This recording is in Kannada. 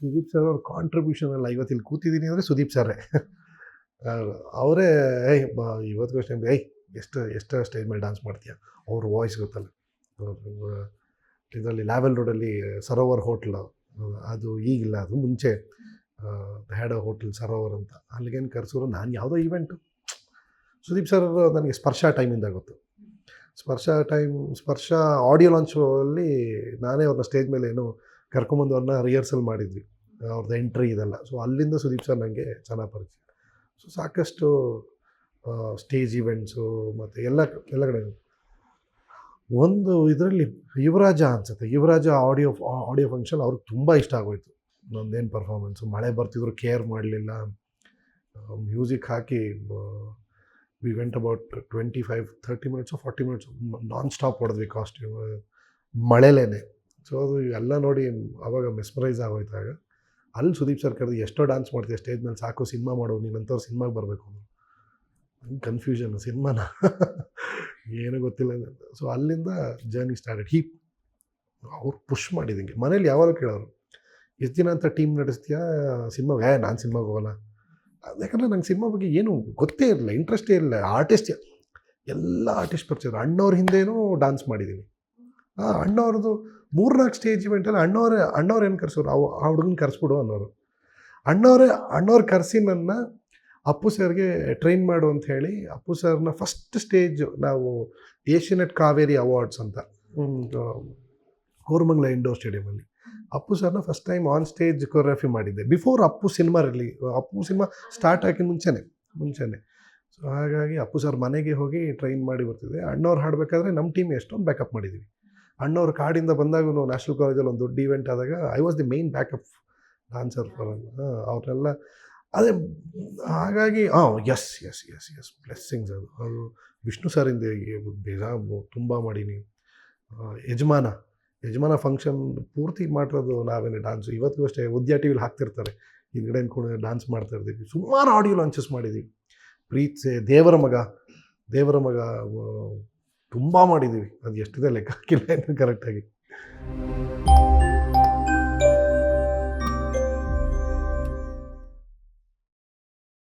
ಸುದೀಪ್ ಸರ್ ಅವ್ರ ಕಾಂಟ್ರಿಬ್ಯೂಷನ್ ಅಲ್ಲ ಇವತ್ತು ಇಲ್ಲಿ ಕೂತಿದ್ದೀನಿ ಅಂದರೆ ಸುದೀಪ್ ಸರ್ರೇ. ಅವರೇ ಏಯ್ ಇವತ್ತಿಗೂ ಅಷ್ಟೇ ಏಯ್, ಎಷ್ಟು ಎಷ್ಟು ಸ್ಟೇಜ್ ಮೇಲೆ ಡ್ಯಾನ್ಸ್ ಮಾಡ್ತೀಯ? ಅವ್ರ ವಾಯ್ಸ್ ಗೊತ್ತಲ್ಲ. ಇದರಲ್ಲಿ ಲ್ಯಾವೆಲ್ ರೋಡಲ್ಲಿ ಸರೋವರ್ ಹೋಟ್ಲ್ ಅದು ಈಗಿಲ್ಲ, ಅದು ಮುಂಚೆ ಹ್ಯಾಡ್ ಹೋಟೆಲ್ ಸರೋವರ್ ಅಂತ. ಅಲ್ಲಿಗೇನು ಕರೆಸೋರು, ನಾನು ಯಾವುದೋ ಈವೆಂಟು ಸುದೀಪ್ ಸರ್ ನನಗೆ ಸ್ಪರ್ಶ ಟೈಮಿಂದ ಗೊತ್ತು. ಸ್ಪರ್ಶ ಟೈಮ್ ಸ್ಪರ್ಶ ಆಡಿಯೋ ಲಾಂಚಲ್ಲಿ ನಾನೇ ಅವ್ರನ್ನ ಸ್ಟೇಜ್ ಮೇಲೆ ಏನೋ ಕರ್ಕೊಂಬಂದು ಅವ್ರನ್ನ ರಿಹರ್ಸಲ್ ಮಾಡಿದ್ವಿ. ಅವ್ರದ್ದು ಎಂಟ್ರಿ ಇದೆಲ್ಲ. ಸೊ ಅಲ್ಲಿಂದ ಸುದೀಪ್ ಸರ್ ನನಗೆ ಚೆನ್ನಾಗಿ ಪರಿಚಯ. ಸೊ ಸಾಕಷ್ಟು ಸ್ಟೇಜ್ ಇವೆಂಟ್ಸು ಮತ್ತು ಎಲ್ಲ ಎಲ್ಲ ಕಡೆ ಒಂದು ಇದರಲ್ಲಿ ಯುವರಾಜ ಅನ್ಸುತ್ತೆ. ಯುವರಾಜ ಆಡಿಯೋ ಆಡಿಯೋ ಫಂಕ್ಷನ್ ಅವ್ರಿಗೆ ತುಂಬ ಇಷ್ಟ ಆಗೋಯ್ತು. ನಂದೇನು ಪರ್ಫಾರ್ಮೆನ್ಸು ಮಳೆ ಬರ್ತಿದ್ರು ಕೇರ್ ಮಾಡಲಿಲ್ಲ. Music hockey we went about twenty five thirty minutes forty minutes non stop ಹೊಡೆದ್ವಿ costume ಮಳೆಲೇನೆ. ಸೊ ಅದು ಎಲ್ಲ ನೋಡಿ ಅವಾಗ ಮೆಸ್ಮರೈಸ್ ಆಗೋಯ್ತಾಗ. ಅಲ್ಲಿ ಸುದೀಪ್ ಸರ್ ಕರೆದು, ಎಷ್ಟೋ ಡ್ಯಾನ್ಸ್ ಮಾಡ್ತೀಯ ಸ್ಟೇಜ್ ಮೇಲೆ ಸಾಕು, ಸಿನಿಮಾ ಮಾಡು ನೀನಂಥವ್ರು ಸಿನಿಮಾಗೆ ಬರಬೇಕು ಹಂಗೆ ಕನ್ಫ್ಯೂಷನ್ ಸಿನಿಮಾನ? ಏನೂ ಗೊತ್ತಿಲ್ಲ. ಸೊ ಅಲ್ಲಿಂದ ಜರ್ನಿ ಸ್ಟಾರ್ಟೆಡ್ ಹೀಪ್ ಅವ್ರು ಪುಷ್ ಮಾಡಿದಂಗೆ. ಮನೇಲಿ ಯಾವಾಗ ಕೇಳೋರು, ಎಷ್ಟು ದಿನ ಅಂತ ಟೀಮ್ ನಡೆಸ್ತೀಯಾ, ಸಿನಿಮಾ, ಏ, ನಾನು ಸಿನಿಮಾಗೆ ಹೋಗಲ್ಲ ಯಾಕಂದರೆ ನಂಗೆ ಸಿನಿಮಾ ಬಗ್ಗೆ ಏನು ಗೊತ್ತೇ ಇರಲಿಲ್ಲ ಇಂಟ್ರೆಸ್ಟೇ ಇರಲಿಲ್ಲ. ಆರ್ಟಿಸ್ಟ್ ಎಲ್ಲ ಆರ್ಟಿಸ್ಟ್ ಪರಿಚಯ ಅಣ್ಣವ್ರ ಹಿಂದೆನೂ ಡಾನ್ಸ್ ಮಾಡಿದ್ದೀನಿ ಹಾಂ ಅಣ್ಣವ್ರದ್ದು ಮೂರ್ನಾಲ್ಕು ಸ್ಟೇಜ್ ಇವೆಂಟಲ್ಲಿ ಅಣ್ಣವ್ರೆ ಅಣ್ಣವ್ರು ಏನು ಕರೆಸೋರು? ಅವು ಆ ಹುಡುಗನ ಕರೆಸ್ಬಿಡು ಅನ್ನೋರು. ಅಣ್ಣವರೇ ಅಣ್ಣವ್ರು ಕರೆಸಿ ನನ್ನ ಅಪ್ಪು ಸರ್ಗೆ ಟ್ರೈನ್ ಮಾಡು ಅಂತ ಹೇಳಿ ಅಪ್ಪು ಸರ್ನ ಫಸ್ಟ್ ಸ್ಟೇಜ್ ನಾವು ಏಷ್ಯನೆಟ್ ಕಾವೇರಿ ಅವಾರ್ಡ್ಸ್ ಅಂತ ಕೋರಮಂಗ್ಲ ಇಂಡೋರ್ ಸ್ಟೇಡಿಯಮಲ್ಲಿ ಅಪ್ಪು ಸರ್ನ first time on stage choreography ಮಾಡಿದ್ದೆ. ಬಿಫೋರ್ ಅಪ್ಪು ಸಿನಿಮಾ ರಿಲಿ ಅಪ್ಪು ಸಿನಿಮಾ ಸ್ಟಾರ್ಟ್ ಆಗಿ ಮುಂಚೆನೆ ಮುಂಚೆನೆ. ಸೊ ಹಾಗಾಗಿ ಅಪ್ಪು ಸರ್ ಮನೆಗೆ ಹೋಗಿ ಟ್ರೈನ್ ಮಾಡಿ ಬರ್ತಿದ್ದೆ. ಅಣ್ಣವ್ರು ಹಾಡಬೇಕಾದ್ರೆ ನಮ್ಮ ಟೀಮ್ ಎಷ್ಟೊಂದು ಬ್ಯಾಕಪ್ ಮಾಡಿದ್ದೀವಿ ಅಣ್ಣವ್ರು ಕಾಡಿಂದ ಬಂದಾಗ ನ್ಯಾಷನಲ್ ಕಾಲೇಜಲ್ಲಿ ಒಂದು ದೊಡ್ಡ ಇವೆಂಟ್ ಆದಾಗ I was the main backup dancer for ಅವ್ರನ್ನೆಲ್ಲ ಅದೇ, ಹಾಗಾಗಿ, ಹಾಂ yes yes yes yes blessings ಅದು. ಅದು ವಿಷ್ಣು ಸರಿಂದ ಬೇಜ ತುಂಬ ಮಾಡೀನಿ. ಯಜಮಾನ ಯಜಮಾನ ಫಂಕ್ಷನ್ ಪೂರ್ತಿ ಮಾಡಿರೋದು ನಾವೇನೆ ಡಾನ್ಸ್ ಇವತ್ತಿಗೂ ಅಷ್ಟೇ ಉದ್ಯಾ ಟಿ ಹಾಕ್ತಿರ್ತಾರೆ. ಹಿಂದ್ಗಡೆ ಕೂಡ ಡಾನ್ಸ್ ಮಾಡ್ತಾ ಇರ್ತೀವಿ. ಸುಮಾರು ಆಡಿಯೋ ಲಾಂಚಸ್ ಮಾಡಿದ್ದೀವಿ ಪ್ರೀತ್ಸೆ ದೇವರ ಮಗ ದೇವರ ಮಗ ತುಂಬ ಮಾಡಿದ್ದೀವಿ ಅದು ಎಷ್ಟಿದೆ ಲೆಕ್ಕ? ಹಾಕಿಲ್ಲ ಕರೆಕ್ಟಾಗಿ